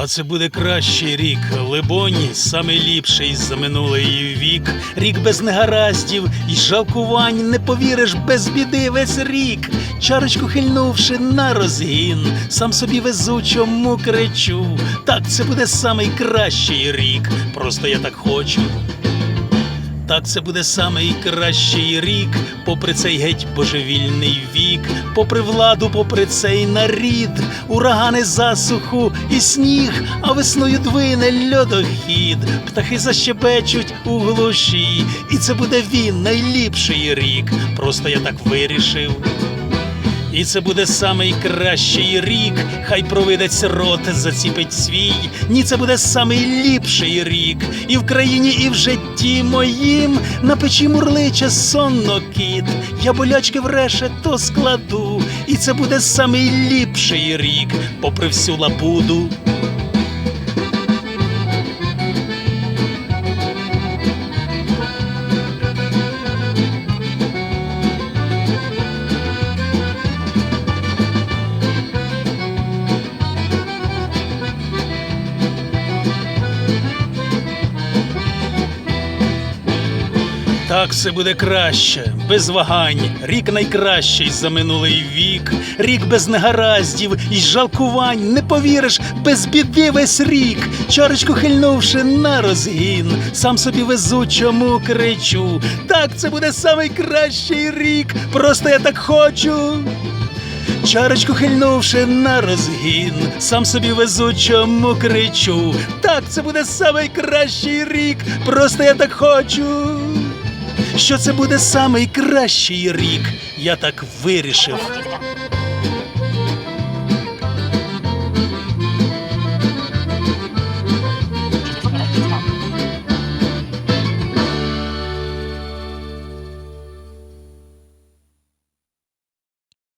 А це буде кращий рік, либоні, саме ліпший за минулий вік. Рік без негараздів і жалкувань, не повіриш без біди весь рік. Чарочку хильнувши на розгін, сам собі везучому кричу. Так, це буде самий кращий рік. Просто я так хочу. Так це буде самий кращий рік, попри цей геть божевільний вік, попри владу, попри цей нарід, урагани засуху і сніг, а весною двине льодохід, птахи защебечуть у глуші, і це буде він найліпший рік. Просто я так вирішив. І це буде самий кращий рік, хай провидець рот заціпить свій. Ні, це буде самий ліпший рік. І в країні, і в житті моїм на печі мурличе сонно кіт. Я болячки в решето складу. І це буде самий ліпший рік, попри всю лабуду. Так все буде краще, без вагань, рік найкращий за минулий вік, рік без негараздів і жалкувань, не повіриш, без біди весь рік, чарочку хильнувши на розгін, сам собі везучому кричу. Так це буде самий кращий рік, просто я так хочу. Чарочку хильнувши на розгін, сам собі везучому кричу. Так, це буде самий кращий рік, просто я так хочу. Що це буде самий кращий рік, я так вирішив.